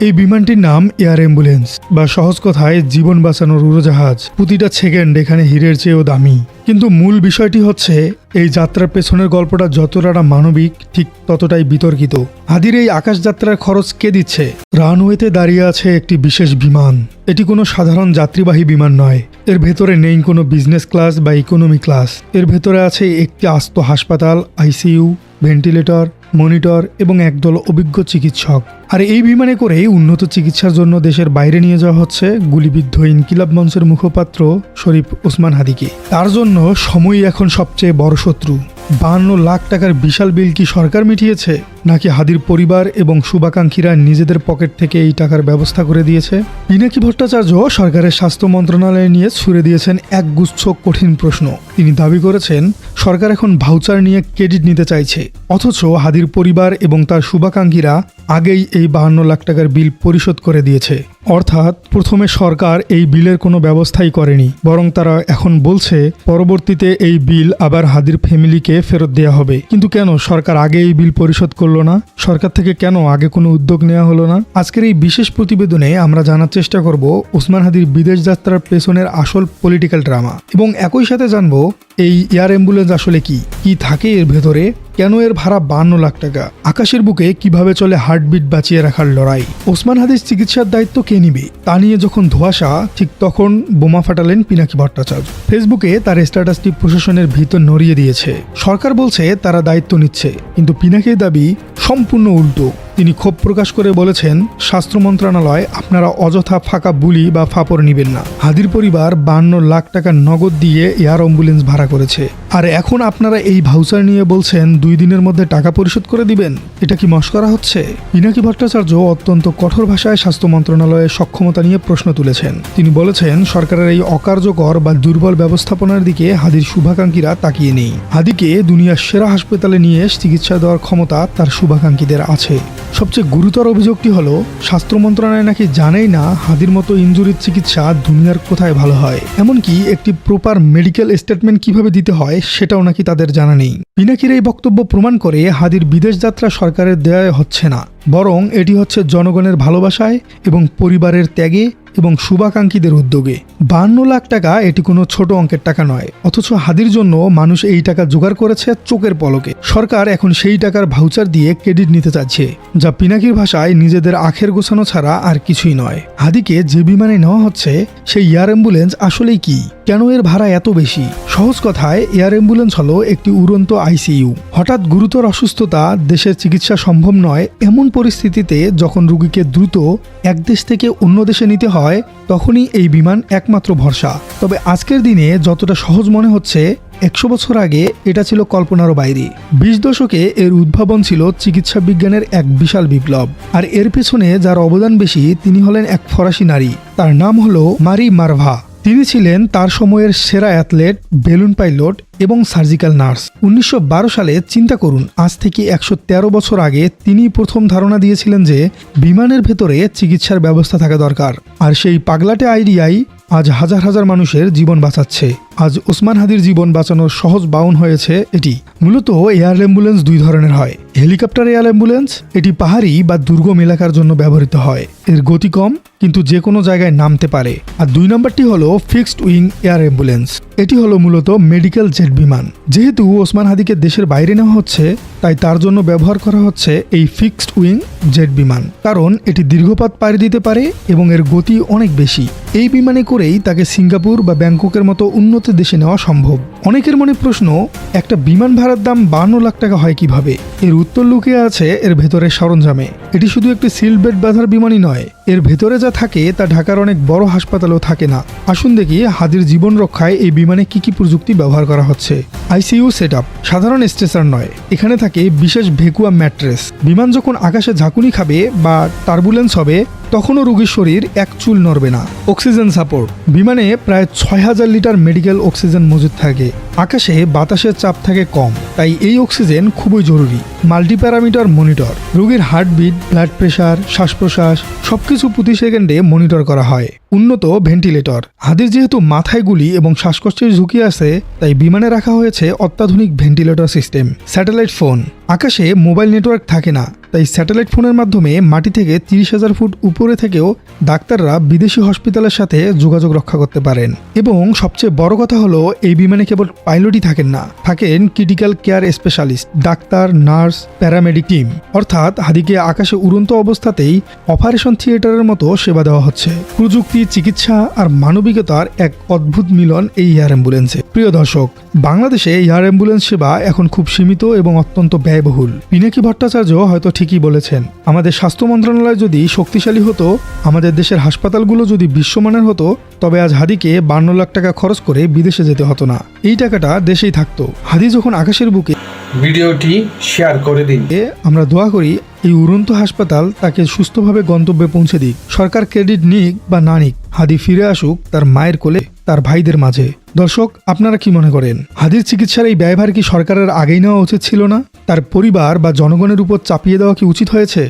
এই বিমানটির নাম এয়ার অ্যাম্বুলেন্স বা সহজ কথায় জীবন বাঁচানোর উড়োজাহাজ। প্রতিটা সেকেন্ড এখানে হীরের চেয়েও দামি। কিন্তু মূল বিষয়টি হচ্ছে, এই যাত্রার পেছনের গল্পটা যতটা মানবিক, ঠিক ততটাই বিতর্কিত। হাদির এই আকাশ যাত্রার খরচ কে দিচ্ছে? রানওয়েতে দাঁড়িয়ে আছে একটি বিশেষ বিমান। এটি কোনো সাধারণ যাত্রীবাহী বিমান নয়। এর ভেতরে নেই কোনো বিজনেস ক্লাস বা ইকোনমি ক্লাস। এর ভেতরে আছে একটি আস্ত হাসপাতাল, আইসিইউ ভেন্টিলেটর, মনিটর এবং একদল অভিজ্ঞ চিকিৎসক। আর এই বিমানে করেই উন্নত চিকিৎসার জন্য দেশের বাইরে নিয়ে যাওয়া হচ্ছে গুলিবিদ্ধ ইনকিলাব মঞ্চের মুখপাত্র শরীফ ওসমান হাদিকে। তার জন্য সময়ই এখন সবচেয়ে বড় শত্রু। বান্ন লাখ টাকার বিশাল বিল কি সরকার মিটিয়েছে? নাকি হাদির পরিবার এবং শুভাকাঙ্ক্ষীরা নিজেদের পকেট থেকে এই টাকার ব্যবস্থা করে দিয়েছে? পিনাকি ভট্টাচার্য সরকারের স্বাস্থ্য মন্ত্রণালয় নিয়ে ছুড়ে দিয়েছেন এক গুচ্ছ কঠিন প্রশ্ন। তিনি দাবি করেছেন, সরকার এখন ভাউচার নিয়ে ক্রেডিট নিতে চাইছে। অথচ হাদির পরিবার এবং তার শুভাকাঙ্ক্ষীরা আগেই এই বাহান্ন লাখ টাকার বিল পরিশোধ করে দিয়েছে। অর্থাৎ প্রথমে সরকার এই বিলের কোনো ব্যবস্থাই করেনি, বরং তারা এখন বলছে, পরবর্তীতে এই বিল আবার হাদির ফ্যামিলিকে ফেরত দেওয়া হবে। কিন্তু কেন সরকার আগে এই বিল পরিশোধ করল না? সরকার থেকে কেন? আগে কোনো উদ্যোগ নেওয়া হলো না? আজকের এই বিশেষ প্রতিবেদনে আমরা জানার চেষ্টা করব ওসমান হাদির বিদেশ যাত্রার পেছনের আসল পলিটিক্যাল ড্রামা এবং একই সাথে জানব এই এয়ার অ্যাম্বুলেন্স আসলে কি? কি থাকে এর ভেতরে? কেন এর ভাড়া বান্ন লাখ টাকা? আকাশের বুকে কীভাবে চলে হার্টবিট বাঁচিয়ে রাখার লড়াই? ওসমান হাদিস চিকিৎসার দায়িত্ব কে নিবে? তা নিয়ে যখন ধোয়াশা, ঠিক তখন বোমা ফাটালেন পিনাকি ভট্টাচার্য। ফেসবুকে তার স্ট্যাটাসটি প্রশাসনের ভিতর নড়িয়ে দিয়েছে। সরকার বলছে তারা দায়িত্ব নিচ্ছে, কিন্তু পিনাকির দাবি সম্পূর্ণ উল্টো। তিনি ক্ষোভ প্রকাশ করে বলেছেন, স্বাস্থ্য মন্ত্রণালয়, আপনারা অযথা ফাঁকা বুলি বা ফাপড় নিবেন না। হাদির পরিবার বান্ন লাখ টাকা নগদ দিয়ে এয়ার অ্যাম্বুলেন্স ভাড়া করেছে। আর এখন আপনারা এই ভাউচার নিয়ে বলছেন, দুই দিনের মধ্যে টাকা পরিশোধ করে দিবেন? এটা কি মস্করা হচ্ছে? পিনাকি ভট্টাচার্য অত্যন্ত কঠোর ভাষায় স্বাস্থ্য মন্ত্রণালয়ের সক্ষমতা নিয়ে প্রশ্ন তুলেছেন। তিনি বলেছেন, সরকারের এই অকার্যকর বা দুর্বল ব্যবস্থাপনার দিকে হাদির শুভাকাঙ্ক্ষীরা তাকিয়ে নেই। হাদিকে দুনিয়ার সেরা হাসপাতালে নিয়ে চিকিৎসা দেওয়ার ক্ষমতা তার শুভাকাঙ্ক্ষীদের আছে। সবচেয়ে গুরুতর অভিযোগটি হলো, স্বাস্থ্য মন্ত্রণালয় নাকি জানেই না হাদির মতো ইঞ্জুরির চিকিৎসা দুনিয়ার কোথায় ভালো হয়। এমনকি একটি প্রপার মেডিকেল স্টেটমেন্ট কীভাবে দিতে হয় সেটাও নাকি তাদের জানা নেই। পিনাকির এই বক্তব্য প্রমাণ করে হাদির বিদেশ যাত্রা সরকারের দেয় হচ্ছে না। বরং এটি হচ্ছে জনগণের ভালোবাসায় এবং পরিবারের ত্যাগে এবং শুভাকাঙ্ক্ষীদের উদ্যোগে। বান্ন লাখ টাকা এটি কোনো ছোট অঙ্কের টাকা নয়, অথচ হাদির জন্য মানুষ এই টাকা জোগাড় করেছে চোখের পলকে। সরকার এখন সেই টাকার ভাউচার দিয়ে ক্রেডিট নিতে চাচ্ছে যা পিনাকির ভাষায় নিজেদের আখের গোছানো ছাড়া আর কিছুই নয়। হাদিকে যে বিমানে নেওয়া হচ্ছে, সেই এয়ার অ্যাম্বুলেন্স আসলেই কি? কেন এর ভাড়া এত বেশি? সহজ কথায়, এয়ার অ্যাম্বুলেন্স হলো একটি উড়ন্ত আইসিইউ। হঠাৎ গুরুতর অসুস্থতা, দেশের চিকিৎসা সম্ভব নয়, এমন পরিস্থিতিতে যখন রোগীকে দ্রুত এক দেশ থেকে অন্য দেশে নিতে হয়, তখনই এই বিমান একমাত্র ভরসা। তবে আজকের দিনে যতটা সহজ মনে হচ্ছে, একশো বছর আগে এটা ছিল কল্পনারও বাইরে। বিশ দশকে এর উদ্ভাবন ছিল চিকিৎসা বিজ্ঞানের এক বিশাল বিপ্লব। আর এর পেছনে যার অবদান বেশি, তিনি হলেন এক ফরাসি নারী। তার নাম হলো মারি মারভা। তিনি ছিলেন তার সময়ের সেরা অ্যাথলেট, বেলুন পাইলট এবং সার্জিক্যাল নার্স। উনিশশো বারো সালে চিন্তা করুন, আজ থেকে একশো তেরো বছর আগে তিনি প্রথম ধারণা দিয়েছিলেন যে বিমানের ভেতরে চিকিৎসার ব্যবস্থা থাকা দরকার। আর সেই পাগলাটে আইডিয়াই আজ হাজার হাজার মানুষের জীবন বাঁচাচ্ছে। আজ ওসমান হাদির জীবন বাঁচানোর সহজ বাউন হয়েছে এটি। মূলত এয়ার অ্যাম্বুলেন্স দুই ধরনের হয়। হেলিকপ্টার এয়ার অ্যাম্বুলেন্স, এটি পাহাড়ি বা দুর্গম এলাকার জন্য ব্যবহৃত হয়। এর গতি কম, কিন্তু যে কোনো জায়গায় নামতে পারে। আর দুই নম্বরটি হলো ফিক্সড উইং এয়ার অ্যাম্বুলেন্স। এটি হলো মূলত মেডিকেল জেট বিমান। যেহেতু ওসমান হাদিকে দেশের বাইরে নেওয়া হচ্ছে, তাই তার জন্য ব্যবহার করা হচ্ছে এই ফিক্সড উইং জেট বিমান। কারণ এটি দীর্ঘপাত পাড়ি দিতে পারে এবং এর গতি অনেক বেশি। এই বিমানে করেই তাকে সিঙ্গাপুর বা ব্যাংককের মতো উন্নত দেশে নেওয়া সম্ভব। অনেকের মনে প্রশ্ন, একটা বিমান ভাড়ার দাম বান্ন লাখ টাকা হয় কীভাবে? এর উত্তর লুকিয়ে আছে এর ভেতরের সরঞ্জামে। এটি শুধু একটি সিল বেড বাঁধার বিমানই নয়, এর ভেতরে যা থাকে তা ঢাকার অনেক বড় হাসপাতালেও থাকে না। আসুন দেখি হাদির জীবন রক্ষায় এই বিমানে কি কি প্রযুক্তি ব্যবহার করা হচ্ছে। আইসিইউ সেট সাধারণ স্টেশন নয়, এখানে থাকে বিশেষ ভেকুয়া ম্যাট্রেস। বিমান যখন আকাশে ঝাঁকুনি খাবে বা টার্বুলেন্স হবে, তখনও রোগীর শরীর এক চুল নড়বে না। অক্সিজেন সাপোর্ট, বিমানে প্রায় ছয় হাজার লিটার মেডিকেল অক্সিজেন মজুদ থাকে। আকাশে বাতাসের চাপ থাকে কম, তাই এই অক্সিজেন খুবই জরুরি। মাল্টিপ্যারামিটার মনিটর, রোগীর হার্টবিট, ব্লাড প্রেশার শ্বাস প্রশ্বাস সবকিছু প্রতি সেকেন্ডে মনিটর করা হয়। উন্নত ভেন্টিলেটর হাদির যেহেতু মাথায় গুলি এবং শ্বাসকষ্টের ঝুঁকি আছে, তাই বিমানে রাখা হয়েছে অত্যাধুনিক ভেন্টিলেটর সিস্টেম। স্যাটেলাইট ফোন আকাশে মোবাইল নেটওয়ার্ক থাকে না, তাই স্যাটেলাইট ফোনের মাধ্যমে মাটি থেকে তিরিশ হাজার ফুট উপরে থেকেও ডাক্তাররা বিদেশি হসপিটালের সাথে যোগাযোগ রক্ষা করতে পারেন। এবং সবচেয়ে বড় কথা হলো, এই বিমানে কেবল পাইলটই থাকেন না, থাকেন critical care specialist, doctor, nurse, paramedic team. অর্থাৎ হাদিকে আকাশে উড়ন্ত অবস্থাতেই অপারেশন থিয়েটারের মতো সেবা দেওয়া হচ্ছে। প্রযুক্তি, চিকিৎসা আর মানবিকতার এক অদ্ভুত মিলন এই এয়ার অ্যাম্বুলেন্সে। প্রিয় দর্শক, বাংলাদেশে এয়ার অ্যাম্বুলেন্স সেবা এখন খুব সীমিত এবং অত্যন্ত ব্যয়বহুল। পিনাকি ভট্টাচার্য হয়তো ঠিকই বলেছেন আমাদের স্বাস্থ্য মন্ত্রণালয় যদি শক্তিশালী হতো আমাদের দেশের হাসপাতালগুলো যদি বিশ্বমানের হতো তবে আজ হাদিকে বান্ন লাখ টাকা খরচ করে বিদেশে যেতে হতো না। এই টাকাটা দেশেই থাকতো। হাদি যখন আকাশের বুকে ভিডিওটি শেয়ার করে দিন। আমরা দোয়া করি এই উড়ন্ত হাসপাতাল তাকে সুস্থভাবে গন্তব্যে পৌঁছে দিক। সরকার ক্রেডিট নিক বা না নিক হাদি ফিরে আসুক তার মায়ের কোলে তার ভাইদের মাঝে। দর্শক আপনারা কি মনে করেন? হাদির চিকিৎসার এই ব্যয়ভার কি সরকারের আগেই নেওয়া উচিত ছিল না? তার পরিবার বা জনগণের উপর চাপিয়ে দেওয়া কি উচিত হয়েছে?